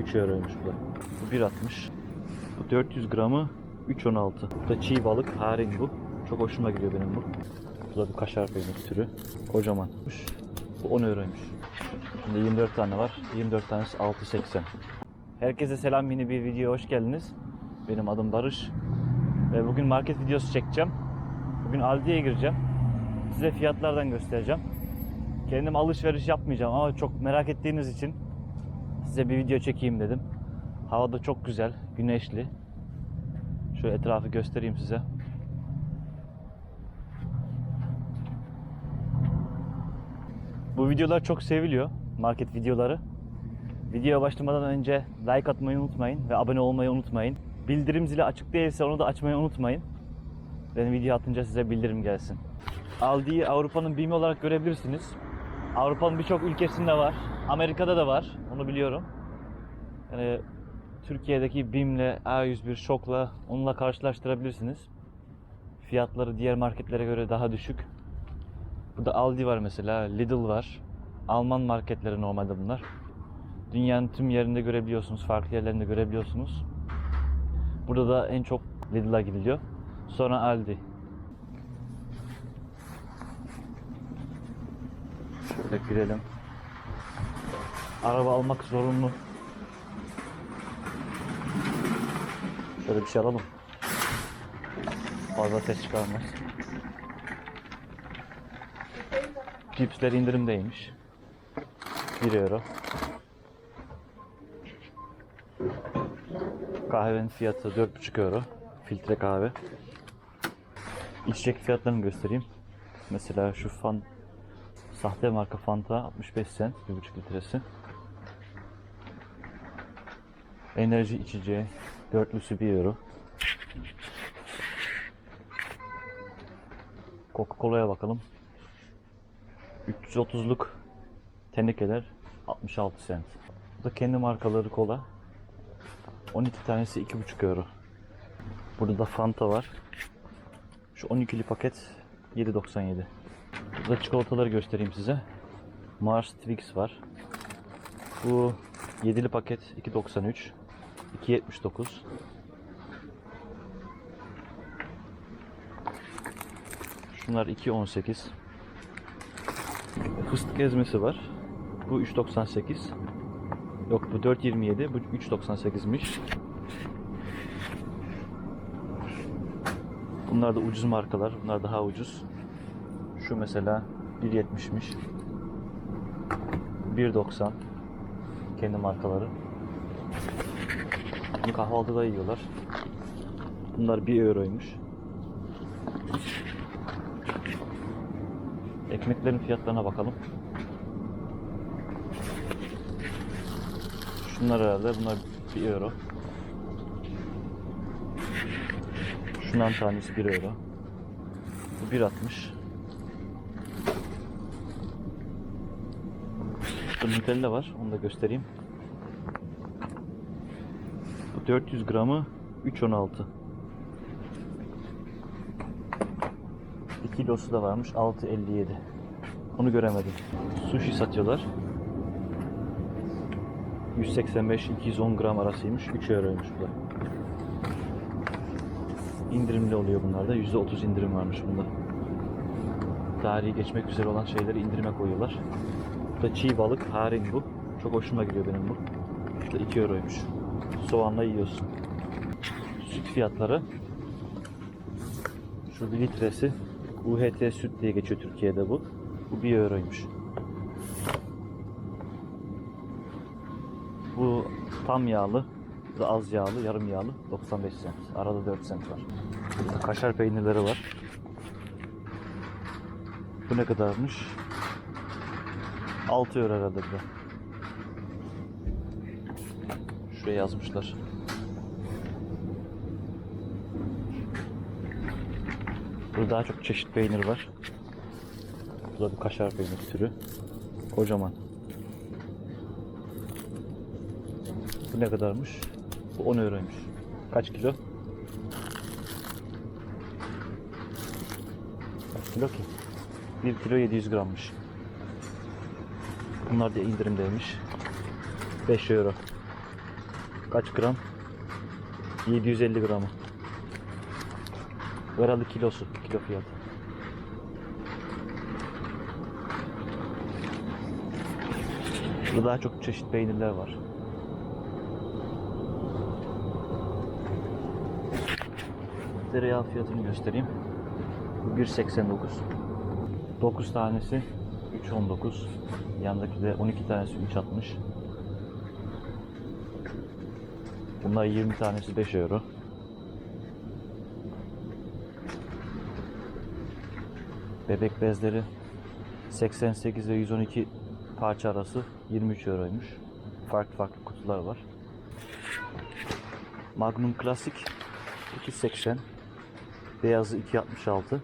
3 euroymuş bu. Bu 1.60. Bu 400 gramı 3.16. Bu da çiğ balık, haring bu. Çok hoşuma gidiyor benim bu. Bu da bir kaşar peynir türü. Kocamanmış. Bu 10 euroymuş. Şimdi 24 tane var. 24 tanesi 6.80. Herkese selam yeni bir videoya hoş geldiniz. Benim adım Barış. Ve bugün market videosu çekeceğim. Bugün Aldi'ye gireceğim. Size fiyatlardan göstereceğim. Kendim alışveriş yapmayacağım ama çok merak ettiğiniz için size bir video çekeyim dedim. Hava da çok güzel, güneşli. Şöyle etrafı göstereyim size. Bu videolar çok seviliyor. Market videoları. Videoya başlamadan önce like atmayı unutmayın ve abone olmayı unutmayın. Bildirim zili açık değilse onu da açmayı unutmayın. Ben video atınca size bildirim gelsin. Aldi'yi Avrupa'nın BİM'i olarak görebilirsiniz. Avrupa'nın birçok ülkesinde var. Amerika'da da var. Onu biliyorum. Yani Türkiye'deki BİM'le A101 Şok'la onunla karşılaştırabilirsiniz. Fiyatları diğer marketlere göre daha düşük. Burada Aldi var mesela, Lidl var. Alman marketleri normalde bunlar. Dünyanın tüm yerinde görebiliyorsunuz, farklı yerlerinde görebiliyorsunuz. Burada da en çok Lidl'a gidiliyor. Sonra Aldi. Şöyle girelim. Araba almak zorunlu. Şöyle bir şey alalım. Fazla ses çıkarmaz. Cipsler indirimdeymiş. 1 euro. Kahvenin fiyatı 4,5 euro. Filtre kahve. İçecek fiyatlarını göstereyim. Mesela şu fan sahte marka Fanta 65 cent 1,5 litresi. Enerji içeceği dörtlüsü 1 euro. Coca-Cola'ya bakalım. 330'luk tenekeler 66 cent. Bu da kendi markaları kola. 12 tanesi 2,5 euro. Burada da Fanta var. Şu 12'li paket 7.97. Burada çikolataları göstereyim size. Mars Twix var. Bu 7'li paket 2.93. 2.79. Şunlar 2.18. Fıstık ezmesi var. Bu 3.98. Yok bu 4.27. Bu 3.98'miş. Bunlar da ucuz markalar. Bunlar daha ucuz. Şu mesela 1.70'miş. 1.90 kendi markaları. Bunu kahvaltıda yiyorlar. Bunlar 1 euroymuş. Ekmeklerin fiyatlarına bakalım. Şunlar herhalde bunlar 1 euro. Şundan tanesi 1 euro. Bu 1.60. Burada Nutella var. Onu da göstereyim. Bu 400 gramı 3.16. 1 kilosu da varmış 6.57. Onu göremedim. Sushi satıyorlar. 185-210 gram arasıymış. 3 euroymuş bu da. İndirimli oluyor bunlarda. %30 indirim varmış bunda. Tarihi geçmek üzere olan şeyleri indirime koyuyorlar. Bu da çiğ balık, haring bu. Çok hoşuma gidiyor benim bu. Da 2 euroymuş. Soğanla yiyorsun. Süt fiyatları. Şu 1 litresi UHT süt diye geçiyor Türkiye'de bu. Bu 1 euroymuş. Bu tam yağlı, az yağlı, yarım yağlı 95 cent. Arada 4 cent var. Burada kaşar peynirleri var. Bu ne kadarmış? 6 euro herhalde bu. Şuraya yazmışlar. Burada daha çok çeşit peynir var. Bu da bir kaşar peynir türü. Kocaman. Bu ne kadarmış? Bu 10 euroymuş. Kaç kilo? Kaç kilo ki? 1 kilo 700 grammış. Bunlar da indirimdeymiş. 5 euro. Kaç gram? 750 gramı. Herhalde kilosu. Kilo fiyatı. Burada daha çok çeşit peynirler var. Tereyağı fiyatını göstereyim. Bu 1.89. 9 tanesi 3.19. Yandaki de 12 tanesi 3.60. Bunlar 20 tanesi 5 euro. Bebek bezleri 88 ve 112 parça arası 23 euroymuş. Farklı farklı kutular var. Magnum Classic 2.80 Beyazı 2.66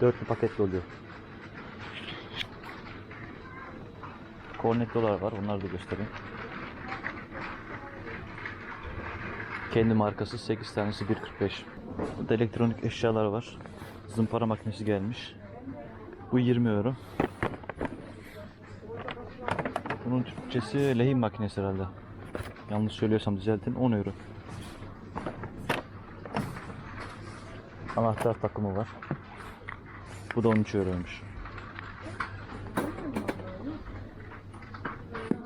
Dörtlü paketli oluyor. Cornetto'lar var. Onları da göstereyim. Kendi markası 8 tanesi 1.45. Burada elektronik eşyalar var. Zımpara makinesi gelmiş. Bu 20 euro. Bunun Türkçesi lehim makinesi herhalde. Yanlış söylüyorsam düzeltin 10 euro. Anahtar takımı var. Bu da 13 euroymuş.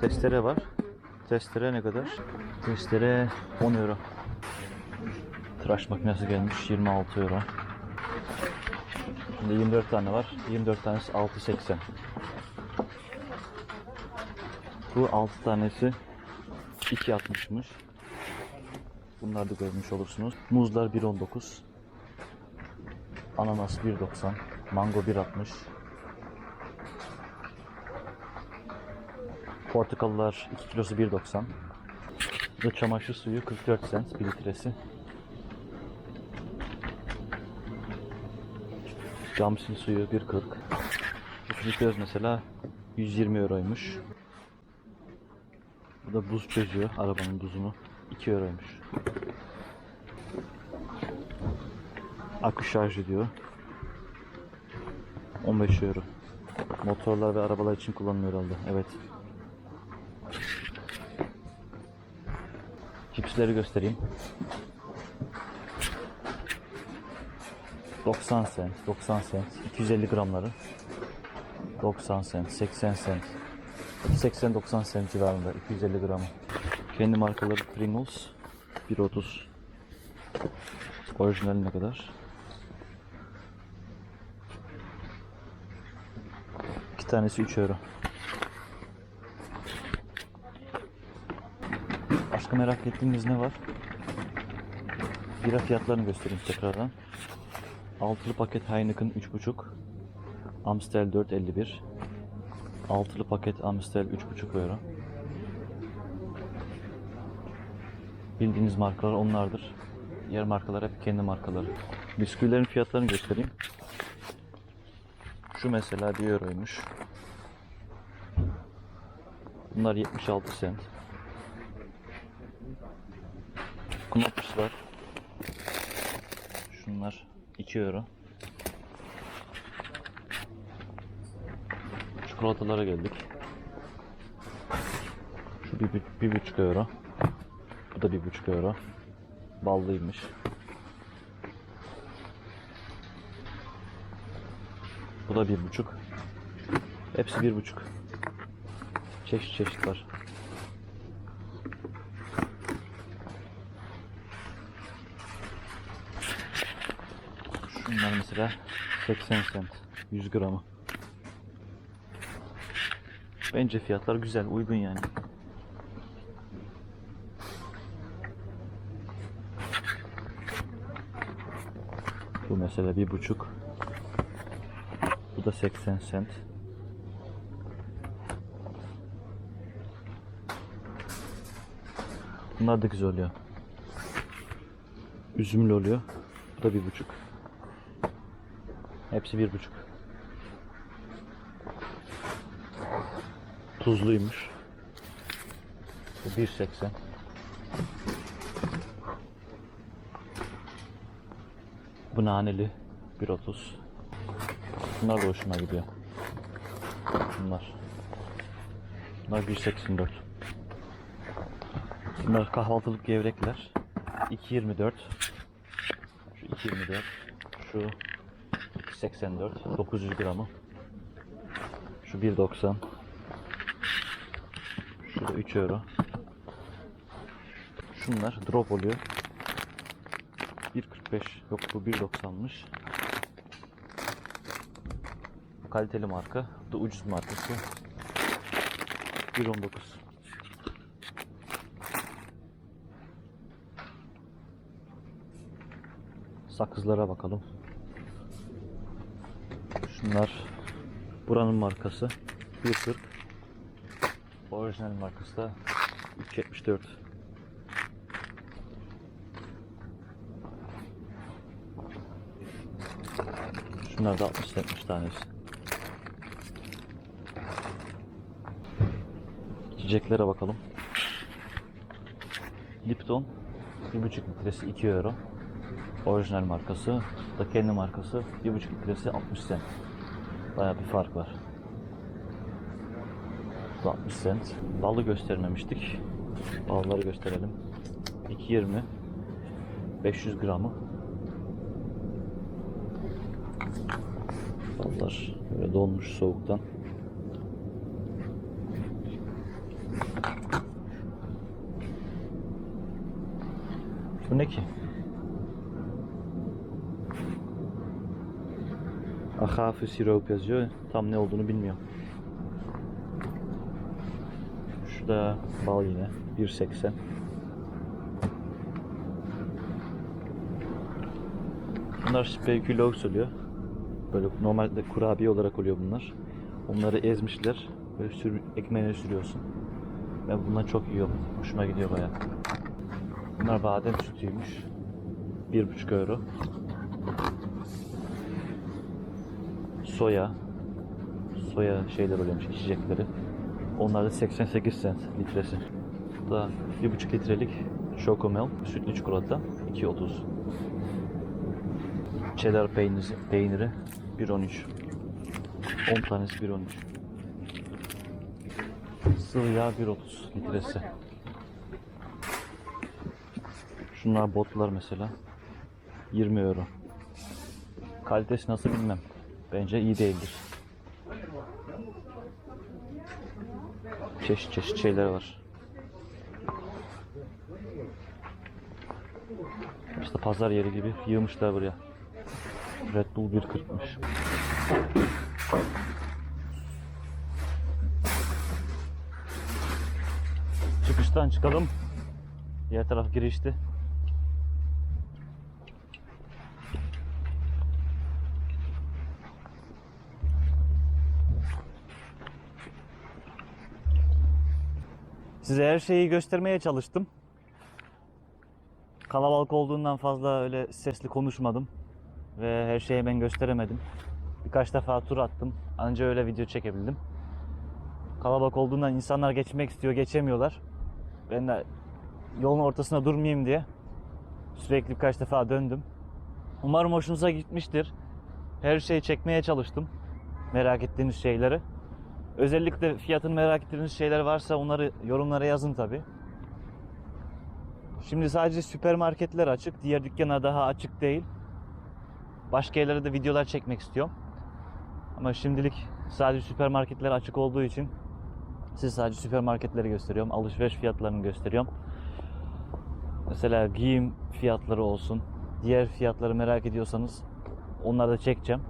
Testere var. Testere ne kadar? Testere 10 euro. Tıraş makinesi gelmiş 26 euro. Şimdi 24 tane var. 24 tanesi 6.80. Bu 6 tanesi 2.60'mış. Bunları da görmüş olursunuz. Muzlar 1.19. Ananas 1.90. Mango 1.60. Portakallar 2 kilosu 1.90. Bu da çamaşır suyu 44 cent bir litresi. Camsil suyu 1.40. Bu fritöz mesela 120 euroymuş. Bu da buz çözüyor arabanın buzunu. 2 euroymuş. Akü şarj ediyor. 15 euro. Motorlar ve arabalar için kullanılıyor herhalde. Evet. Cipsleri göstereyim. 90 cent, 90 cent, 250 gramları. 90 cent, 80 cent. 80-90 cent civarında 250 gramı. Kendi markaları Pringles 1.30. Orijinali ne kadar? İki tanesi 3 euro. Başka merak ettiğiniz ne var? Bira fiyatlarını göstereyim tekrardan. Altılı paket Heineken 3.5 Amstel 4.51 Altılı paket Amstel 3.5 euro Bildiğiniz markalar onlardır. Diğer markalar hep kendi markaları. Bisküvilerin fiyatlarını göstereyim. Şu mesela 1 euroymuş. Bunlar 76 cent. Knoppers var. Şunlar 2 euro. Çikolatalara geldik. Şu bir, bir, bir buçuk euro. Bu da bir buçuk euro. Ballıymış. Bu da bir buçuk. Hepsi bir buçuk. Çeşit çeşit var. Şunlar mesela 80 cent 100 gramı. Bence fiyatlar güzel, uygun yani. Bu mesela bir buçuk. Bu da 80 cent. Bunlar da güzel oluyor. Üzümlü oluyor. Bu da bir buçuk. Hepsi bir buçuk. Tuzluymuş. Bu 1.80. Bu naneli 1.30. Bunlar da hoşuma gidiyor. Bunlar. Bunlar 1.84. Bunlar kahvaltılık gevrekler. 2.24. Şu 2.24. Şu 84. 900 gramı. Şu 1.90. Şu da 3 euro. Şunlar drop oluyor. 1.45 yok bu 1.90'mış. Bu kaliteli marka. Bu da ucuz markası. 1.19. Sakızlara bakalım. Şunlar buranın markası 1.40. Orijinal markası da 3.74. Şunlar da 60 centmiş tanesi. İçeceklere bakalım. Lipton 1.5 litresi 2 euro. Orijinal markası. Da kendi markası 1.5 litresi 60 cent. Baya bir fark var. Bu da 60 cent. Balı göstermemiştik. Balları gösterelim. 2.20 500 gramı. Ballar böyle donmuş soğuktan. Bu ne ki? Ahafı sirop yazıyor. Tam ne olduğunu bilmiyorum. Şu da bal yine. 1.80. Bunlar spekülox oluyor. Böyle normalde kurabiye olarak oluyor bunlar. Onları ezmişler. Böyle sür, ekmeğine sürüyorsun. Ben bundan çok yiyorum. Hoşuma gidiyor baya. Bunlar badem sütüymüş. 1.5 euro. Soya. Soya şeyler oluyormuş içecekleri. Onlar da 88 cent litresi. Bu da 1.5 litrelik Chocomel sütlü çikolata 2.30. Cheddar peyniri, peyniri 1.13. 10 tanesi 1.13. Sıvı yağ 1.30 litresi. Şunlar botlar mesela. 20 euro. Kalitesi nasıl bilmem. Bence iyi değildir. Çeşit çeşit şeyler var. İşte pazar yeri gibi yığmışlar buraya. Red Bull 1.40'mış. Çıkıştan çıkalım. Diğer taraf girişti. Size her şeyi göstermeye çalıştım. Kalabalık olduğundan fazla öyle sesli konuşmadım. Ve her şeyi ben gösteremedim. Birkaç defa tur attım. Anca öyle video çekebildim. Kalabalık olduğundan insanlar geçmek istiyor, geçemiyorlar. Ben de yolun ortasına durmayayım diye sürekli birkaç defa döndüm. Umarım hoşunuza gitmiştir. Her şeyi çekmeye çalıştım. Merak ettiğiniz şeyleri. Özellikle fiyatını merak ettiğiniz şeyler varsa onları yorumlara yazın tabi. Şimdi sadece süpermarketler açık. Diğer dükkanlar daha açık değil. Başka yerlere de videolar çekmek istiyorum. Ama şimdilik sadece süpermarketler açık olduğu için size sadece süpermarketleri gösteriyorum. Alışveriş fiyatlarını gösteriyorum. Mesela giyim fiyatları olsun. Diğer fiyatları merak ediyorsanız onları da çekeceğim.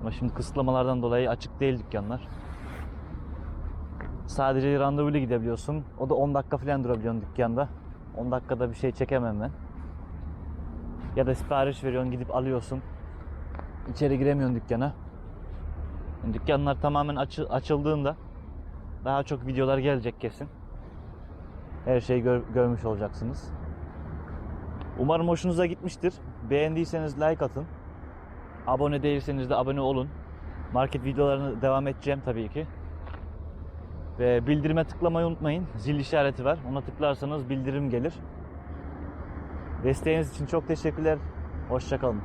Ama şimdi kısıtlamalardan dolayı açık değil dükkanlar. Sadece randevuyla gidebiliyorsun. O da 10 dakika falan durabiliyorsun dükkanda. 10 dakikada bir şey çekemem ben. Ya da sipariş veriyorsun gidip alıyorsun. İçeri giremiyorsun dükkana. Yani dükkanlar tamamen açı- açıldığında daha çok videolar gelecek kesin. Her şeyi gör- görmüş olacaksınız. Umarım hoşunuza gitmiştir. Beğendiyseniz like atın. Abone değilseniz de abone olun. Market videolarını devam edeceğim tabii ki. Ve bildirime tıklamayı unutmayın. Zil işareti var. Ona tıklarsanız bildirim gelir. Desteğiniz için çok teşekkürler. Hoşçakalın.